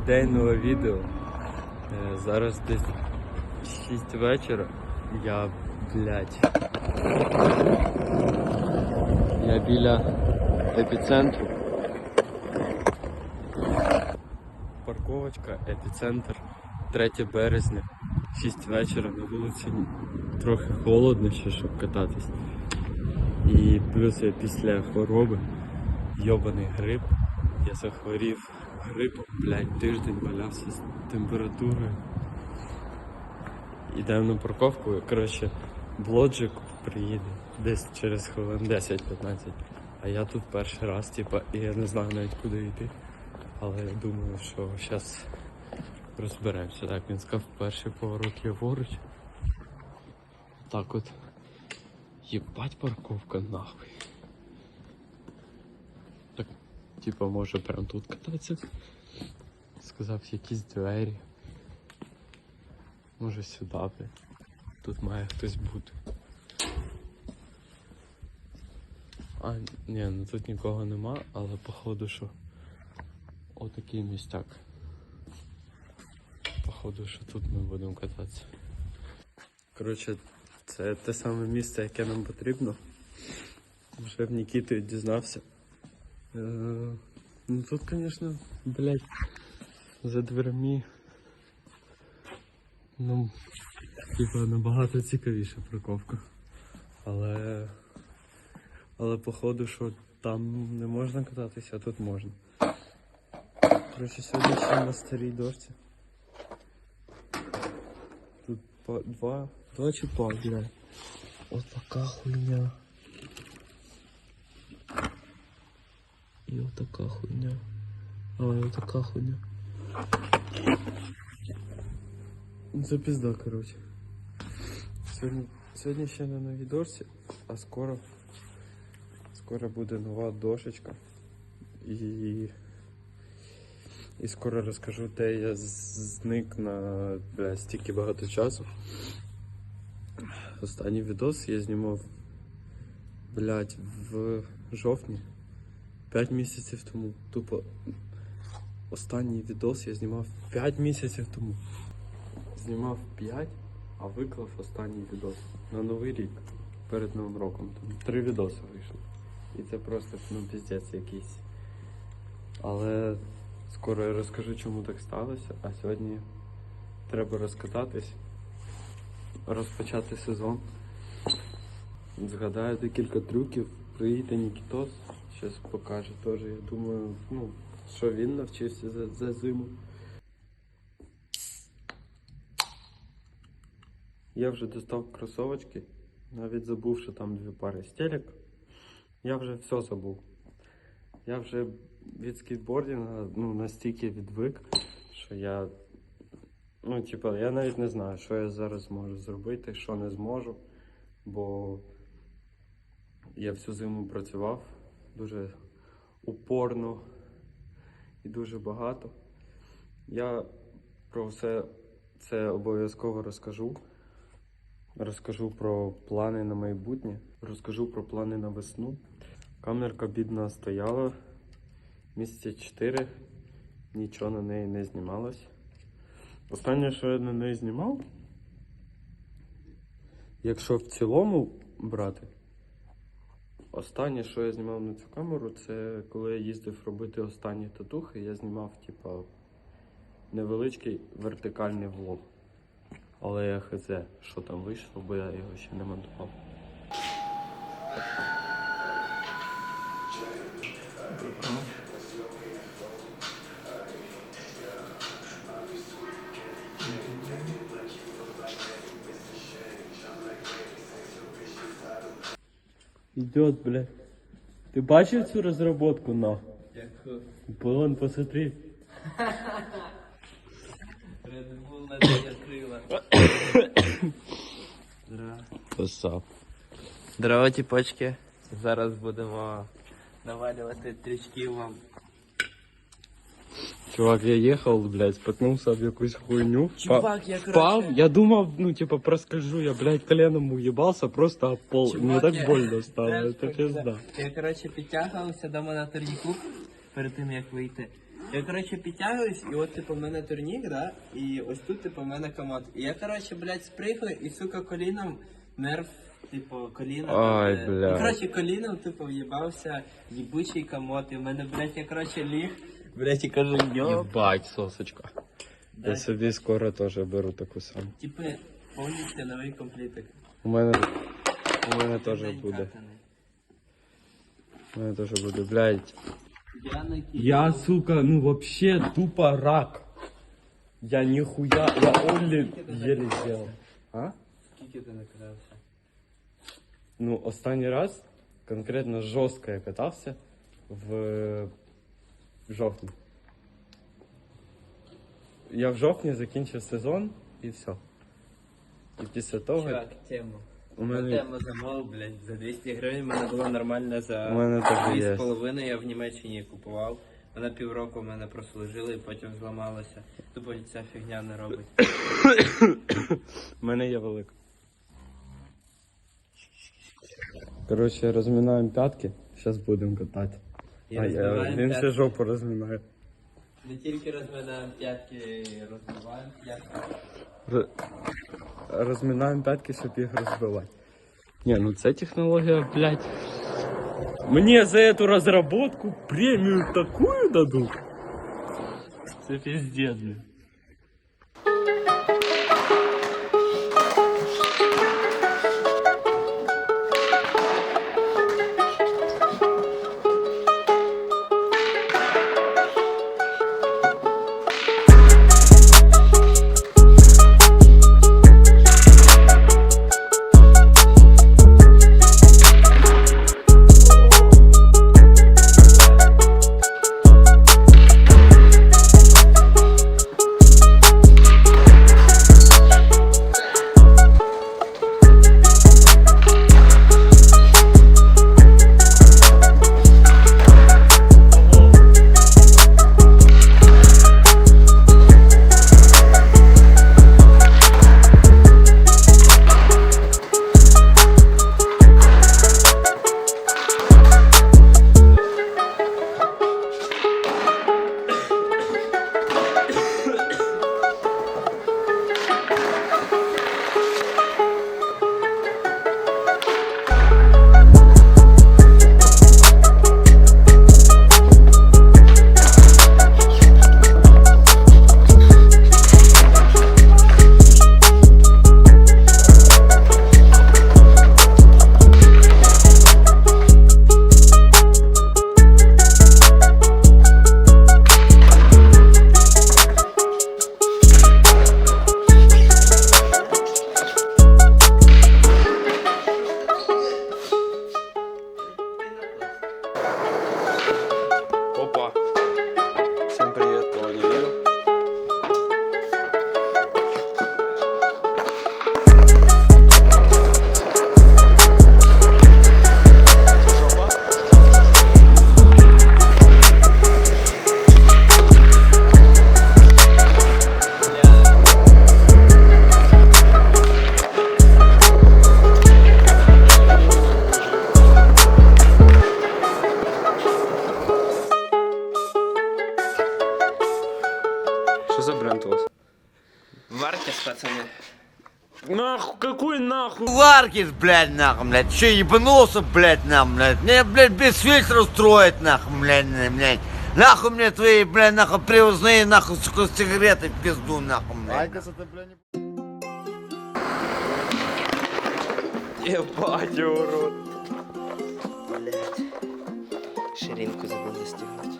Новий день, нове відео. Е, Зараз десь 6 вечора. Я, блядь. Я біля епіцентру. Парковочка, епіцентр, 3 березня, 6 вечора на вулиці трохи холодно ще, щоб кататись. І плюс я після хвороби йобаний грип. Я захворів грипом, блядь, тиждень валявся з температурою. Ідемо на парковку, коротше, блоджик приїде десь через хвилин 10-15. А я тут перший раз, типа, і я не знаю навіть куди йти. Але я думаю, що зараз розберемося. Так, він сказав, перший поворот ліворуч. Так от. Єбать парковка нахуй. Так, типа, може прям тут кататися. Сказав якісь двері. Може бля. Тут має хтось бути. А, ні, ну тут нікого нема, але походу, що отакий містяк. Походу, що тут ми будемо кататися. Коротше, це те саме місце, яке нам потрібно. Вже в Нікіти дізнався. Е, ну тут, звісно, блядь, за дверми. Ну, типа, набагато цікавіша парковка. Але. Але походу, що там не можна кататися, а тут можна. Коротше, сьогодні ще на старій дошці. Тут по два. Два чіпа, блядь. От така хуйня. І от така хуйня. А, і от така хуйня. Ну, Це пізда, коротше. Сьогодні, сьогодні ще на новій дошці, а скоро. Скоро буде нова дошечка. І. І скоро розкажу, де я зник на бля, стільки багато часу. Останній відос я знімав, блядь, в жовтні. 5 місяців тому. Тупо останній відос я знімав 5 місяців тому. Знімав 5, а виклав останній відос на новий рік перед Новим роком. Там три відоси вийшло. І це просто ну, піздець якийсь. Але скоро я розкажу, чому так сталося, а сьогодні треба розкататись, розпочати сезон. Згадаю декілька трюків. Приїде Нікітос, щось покаже теж. Я думаю, ну, що він навчився за, за зиму. Я вже достав кросовочки, навіть забув, що там дві пари стелек. Я вже все забув. Я вже від скейтбордінга ну, настільки відвик, що я. Ну, типа, я навіть не знаю, що я зараз зможу зробити, що не зможу. Бо я всю зиму працював дуже упорно і дуже багато. Я про все це обов'язково розкажу. Розкажу про плани на майбутнє, розкажу про плани на весну. Камерка бідна стояла місяця 4, нічого на неї не знімалось. Останнє, що я на неї знімав, якщо в цілому брати, останнє, що я знімав на цю камеру, це коли я їздив робити останні татухи, я знімав, типа, невеличкий вертикальний влог. Але я хз, що там вийшло, бо я його ще не монтував. Идет, блядь. Ты бачил всю разработку, на? Вон, посмотри. Red Bull на тебе крила. Посап. Здорово, тіпочки. Зараз будемо навалювати трючки вам. Чувак, я ехал, блядь, споткнулся об якусь хуйню. Чувак, я, Впав, короче- я думав, ну, типа, проскольжу, я, блядь, коленом уебался, просто об пол. Чувак, Мне так я- больно стало, Знаєш, это як пизда. Я, коротше, підтягувався до на турніку перед тим, як вийти. Я, коротше, підтягуюсь, і от, типу, в мене турнік, да? І ось тут, типу, в мене комод. І я, коротше, блядь, спригаю, і, сука, коліном нерв, типу, коліна. Ай, там, блядь. Ну, коротше, коліном, типу, в'їбався їбучий комод. І в мене, блядь, я, коротше, ліг, блядь, і кажу, йоп. Єбать, сосочка. Да. Я собі скоро теж беру таку саму. Типу, повністю новий комплітик. У мене, у мене теж День буде. катаний. У мене теж буде, блядь. Я на Я, сука, ну вообще тупо рак. Я нихуя, я Олли еле сделал. А? Скільки ти накидався? Ну, останній раз конкретно жорстко я катався в жовтні. Я в жовтні закінчив сезон і все. І після того Чувак, тему. у мене. тему замов, блядь, за 200 гривень мене було нормально за У мене так і є. з половиною я в Німеччині купував. Вона півроку в мене прослужила і потім зламалася. Тупо ця фігня не робить. У мене є велика. Коротше, розминаємо п'ятки, зараз будемо катати. І А, я, розбиваємо він п'ятки. ще жопу розминає. Не тільки розминаємо п'ятки, розбиваємо п'ятки. Р- Розминаємо п'ятки, щоб їх розбивати. Не, ну це технологія, блядь. Мне за эту разработку премию такую дадут. Це пиздец, блин. Вартість, пацани. Нахуй, какой нахуй? Варкис, блядь, нахуй, блядь. Че, ебанулся, блядь, нам, блядь. Мне, блядь, без фильтра устроить, нахуй, блядь, блядь. Нахуй мне твои, блядь, нахуй, привозные, нахуй, сука, сигареты в пизду, нахуй, блядь. Ебать, урод. Блять. Ширинку забув застігнути.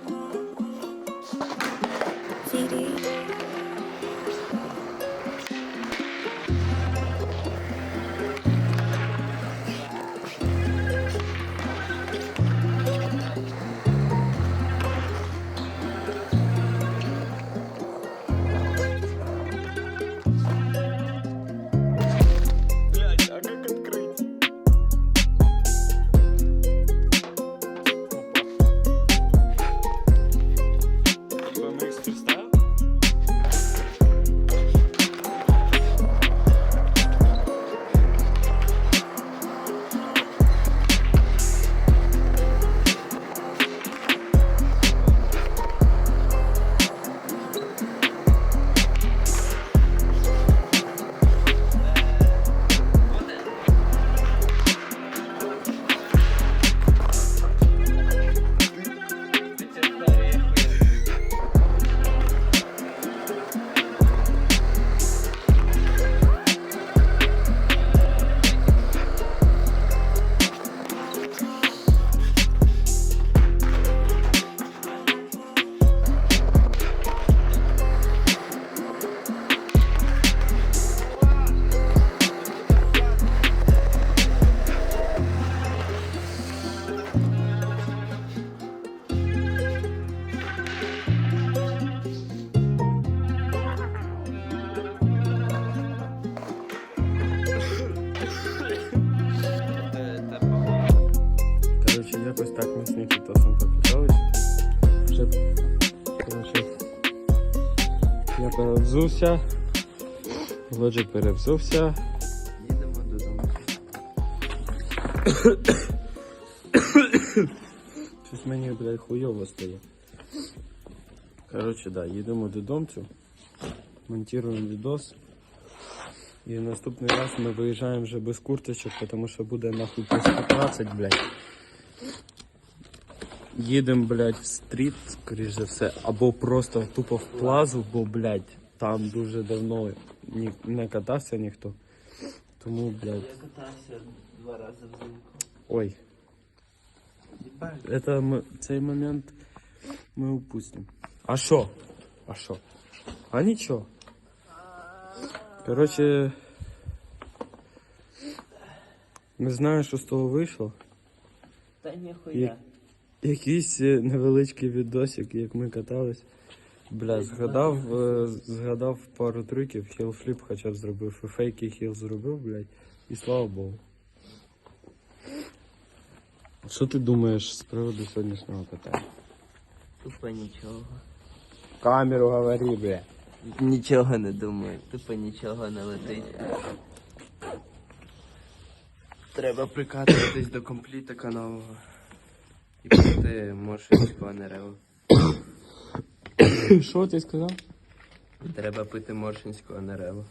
Вже, я перевзувся. Лоджик перевзувся. Їдемо додому. Щось мені, блядь, хуйово стає. Коротше, да, їдемо додомцю, монтуємо відос. І наступний раз ми виїжджаємо вже без курточок, тому що буде нахуй плюс 15, блядь. Їдемо, блядь, в стріт, скоріш за все, або просто тупо в плазу, бо, блядь, там дуже давно ні, не катався ніхто. Тому, блядь, Я катався два рази взимку. ой, Їбать. Это мы, цей момент ми упустим. А що? А що? А нічого. Коротше, не знаю, що з того вийшло. Та ніхуя. Якийсь е, невеличкий відосик, як ми катались. Бля, згадав, е, згадав пару трюків, хілфліп хоча б зробив, і фейки хіл зробив, блядь, і слава Богу. Що ти думаєш з приводу сьогоднішнього питання? Тупо нічого. Камеру говори, бля. Нічого не думаю, тупо нічого не летить. Треба прикатуватись до комплітика нового. І пити моршинського нереву. Що ти сказав? Треба пити моршинського нереву.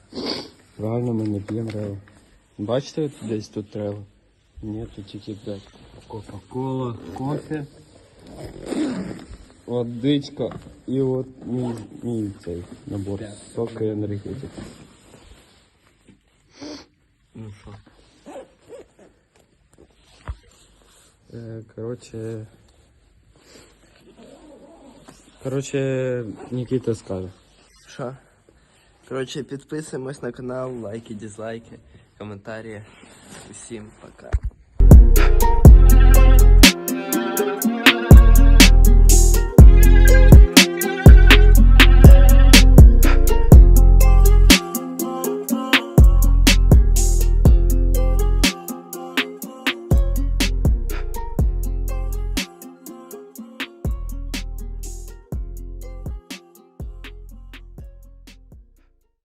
Правильно, ми не п'ємо рево. Бачите, десь тут рево? Ні, тут тільки блядь. Кока-кола, кофе, водичка і от мій, мій цей набор. Сока і енергетика. Ну що? Короче. Короче, Нікіта скаже. Що? Короче, підписуємось на канал, лайки, дизлайки, коментарі. Усім пока.